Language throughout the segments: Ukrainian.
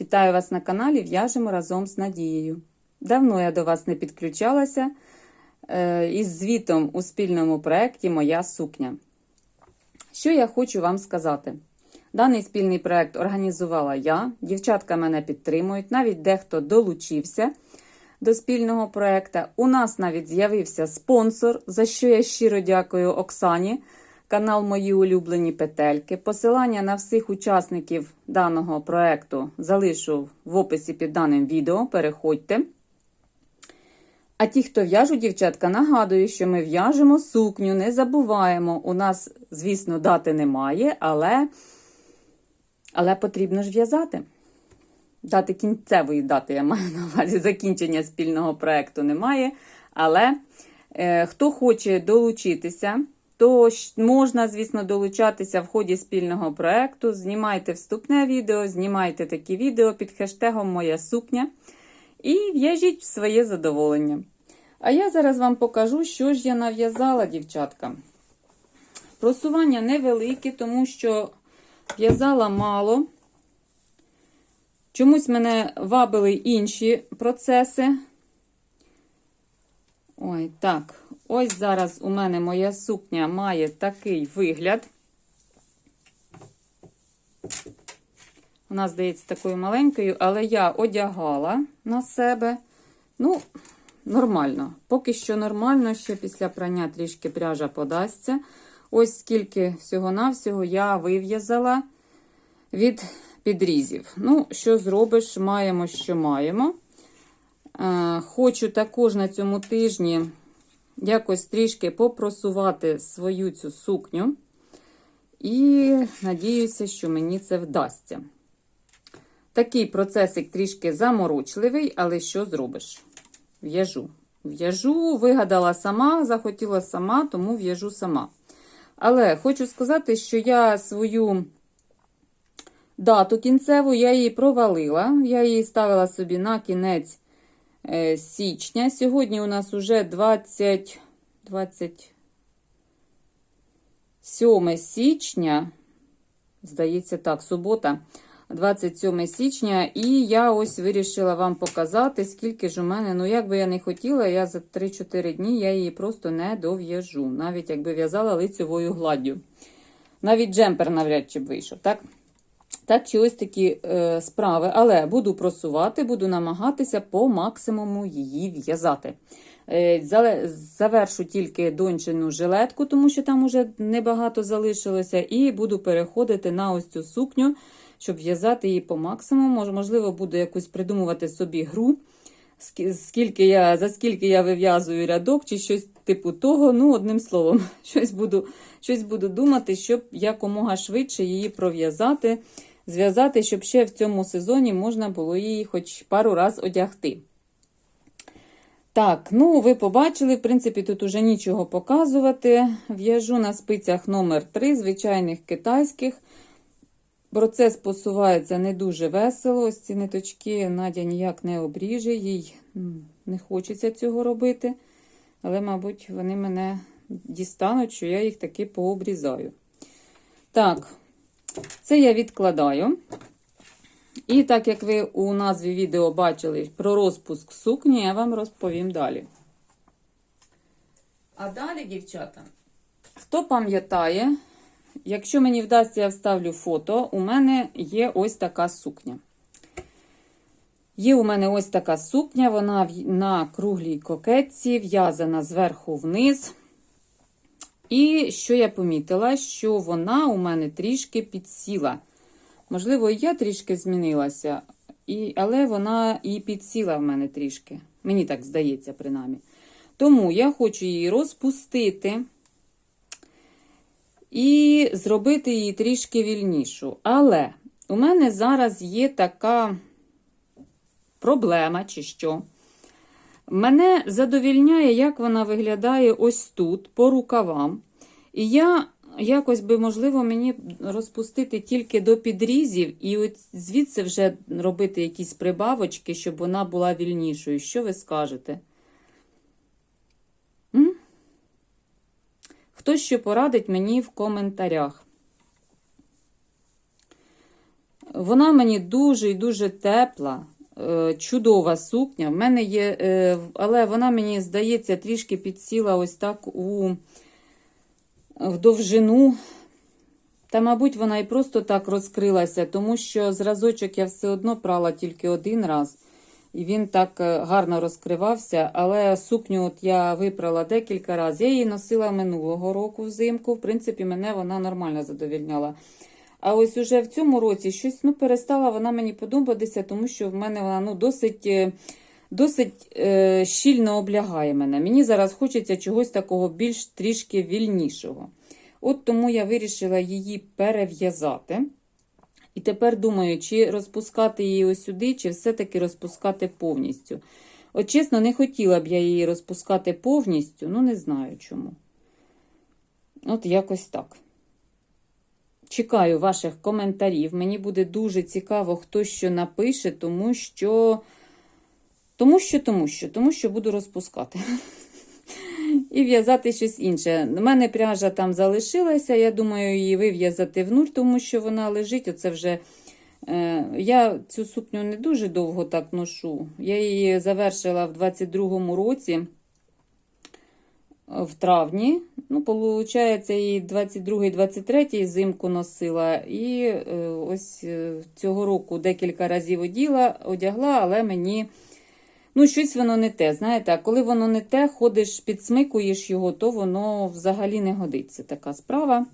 Вітаю вас на каналі В'яжемо разом з Надією. Давно я до вас не підключалася е, із звітом у спільному проєкті Моя сукня. Що я хочу вам сказати? Даний спільний проєкт організувала я, дівчатка мене підтримують, навіть дехто долучився до спільного проєкту. У нас навіть з'явився спонсор, за що я щиро дякую Оксані. Канал Мої улюблені петельки. Посилання на всіх учасників даного проєкту залишу в описі під даним відео. Переходьте. А ті, хто в'яжуть, дівчатка, нагадую, що ми в'яжемо сукню, не забуваємо. У нас, звісно, дати немає, але, але потрібно ж в'язати. Дати кінцевої дати, я маю на увазі закінчення спільного проєкту немає. Але е, хто хоче долучитися, то можна, звісно, долучатися в ході спільного проєкту. Знімайте вступне відео, знімайте такі відео під хештегом Моя сукня і в'яжіть в своє задоволення. А я зараз вам покажу, що ж я нав'язала, дівчатка. Просування невелике, тому що в'язала мало. Чомусь мене вабили інші процеси. Ой, так. Ось зараз у мене моя сукня має такий вигляд. Вона, здається, такою маленькою, але я одягала на себе. Ну, нормально. Поки що нормально, ще після прання трішки пряжа подасться. Ось скільки всього-навсього я вив'язала від підрізів. Ну, що зробиш, маємо, що маємо. Е, хочу також на цьому тижні якось трішки попросувати свою цю сукню. І надіюся, що мені це вдасться. Такий процесик трішки заморочливий, але що зробиш? В'яжу. В'яжу, вигадала сама, захотіла сама, тому в'яжу сама. Але хочу сказати, що я свою дату кінцеву я її провалила. Я її ставила собі на кінець січня. Сьогодні у нас уже 20, 27 січня, здається, так, субота. 27 січня, і я ось вирішила вам показати, скільки ж у мене, ну, як би я не хотіла, я за 3-4 дні я її просто не дов'яжу, навіть якби в'язала лицевою гладдю. Навіть джемпер навряд чи б вийшов, так? Так, чи ось такі е, справи, але буду просувати, буду намагатися по максимуму її в'язати. Е, завершу тільки дончину жилетку, тому що там уже небагато залишилося, і буду переходити на ось цю сукню щоб в'язати її по максимуму. Можливо, буду якусь придумувати собі гру, скільки я, за скільки я вив'язую рядок, чи щось типу того. Ну, одним словом, щось буду щось буду думати, щоб якомога швидше її пров'язати, зв'язати, щоб ще в цьому сезоні можна було її хоч пару раз одягти. Так, ну ви побачили, в принципі, тут уже нічого показувати. В'яжу на спицях номер 3 звичайних китайських. Процес посувається не дуже весело. Ось ці ниточки Надя ніяк не обріже, їй не хочеться цього робити. Але, мабуть, вони мене дістануть, що я їх таки пообрізаю. Так, це я відкладаю. І так як ви у назві відео бачили про розпуск сукні, я вам розповім далі. А далі, дівчата, хто пам'ятає, Якщо мені вдасться, я вставлю фото, у мене є ось така сукня. Є у мене ось така сукня, вона на круглій кокетці, в'язана зверху вниз. І що я помітила, що вона у мене трішки підсіла. Можливо, я трішки змінилася, і, але вона і підсіла в мене трішки. Мені так здається, принаймні. Тому я хочу її розпустити і зробити її трішки вільнішу. Але у мене зараз є така проблема, чи що. Мене задовільняє, як вона виглядає ось тут, по рукавам. І я якось би, можливо, мені розпустити тільки до підрізів, і от звідси вже робити якісь прибавочки, щоб вона була вільнішою. Що ви скажете? М? Хто що порадить мені в коментарях. Вона мені дуже і дуже тепла, чудова сукня. В мене є, е, але вона мені здається трішки підсіла ось так у в довжину. Та, мабуть, вона і просто так розкрилася, тому що зразочок я все одно прала тільки один раз. І він так е, гарно розкривався, але сукню от я випрала декілька разів. Я її носила минулого року взимку. В принципі, мене вона нормально задовільняла. А ось уже в цьому році щось ну, перестала вона мені подобатися, тому що в мене вона ну, досить, е, досить е, щільно облягає мене. Мені зараз хочеться чогось такого більш трішки вільнішого. От тому я вирішила її перев'язати. І тепер думаю, чи розпускати її ось сюди, чи все-таки розпускати повністю. От чесно, не хотіла б я її розпускати повністю, ну не знаю чому. От якось так. Чекаю ваших коментарів. Мені буде дуже цікаво, хто що напише, тому що. Тому що, тому що, тому що буду розпускати. І в'язати щось інше. У мене пряжа там залишилася. Я думаю, її вив'язати в нуль, тому що вона лежить. Оце вже. Е, я цю сукню не дуже довго так ношу. Я її завершила в 22-му році, в травні. Ну, виходить, її 22-23 зимку носила. І е, ось е, цього року декілька разів оділа, одягла, але мені. Ну, щось воно не те. Знаєте, а коли воно не те, ходиш, підсмикуєш його, то воно взагалі не годиться. Така справа.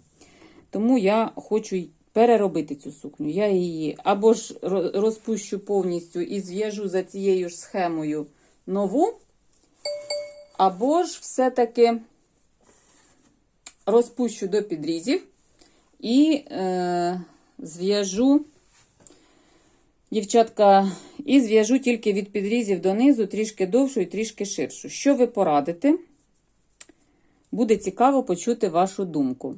Тому я хочу переробити цю сукню. Я її або ж розпущу повністю і зв'яжу за цією ж схемою нову, або ж все-таки розпущу до підрізів і е, зв'яжу. Дівчатка, і зв'яжу тільки від підрізів донизу, трішки довшу і трішки ширшу. Що ви порадите? Буде цікаво почути вашу думку.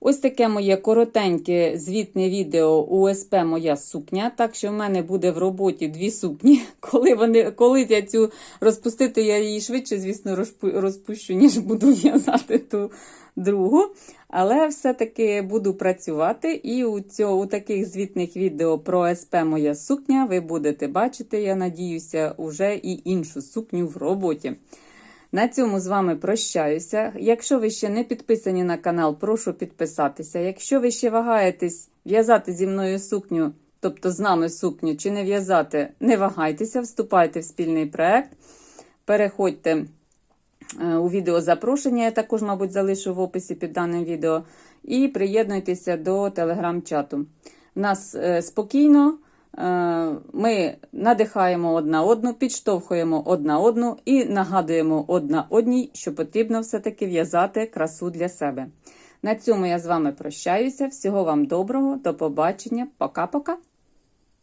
Ось таке моє коротеньке звітне відео УСП Моя сукня. Так що в мене буде в роботі дві сукні. Коли вони, коли я цю розпустити, я її швидше, звісно, розпу- розпущу, ніж буду в'язати ту другу. Але все-таки буду працювати. І у, цього, у таких звітних відео про СП Моя сукня ви будете бачити, я надіюся, уже і іншу сукню в роботі. На цьому з вами прощаюся. Якщо ви ще не підписані на канал, прошу підписатися. Якщо ви ще вагаєтесь в'язати зі мною сукню, тобто з нами сукню, чи не в'язати, не вагайтеся, вступайте в спільний проект. Переходьте е, у відео запрошення, я також, мабуть, залишу в описі під даним відео. І приєднуйтеся до телеграм-чату. У нас е, спокійно. Е, Ми надихаємо одна одну, підштовхуємо одна одну і нагадуємо одна одній, що потрібно все-таки в'язати красу для себе. На цьому я з вами прощаюся. Всього вам доброго, до побачення, пока-пока.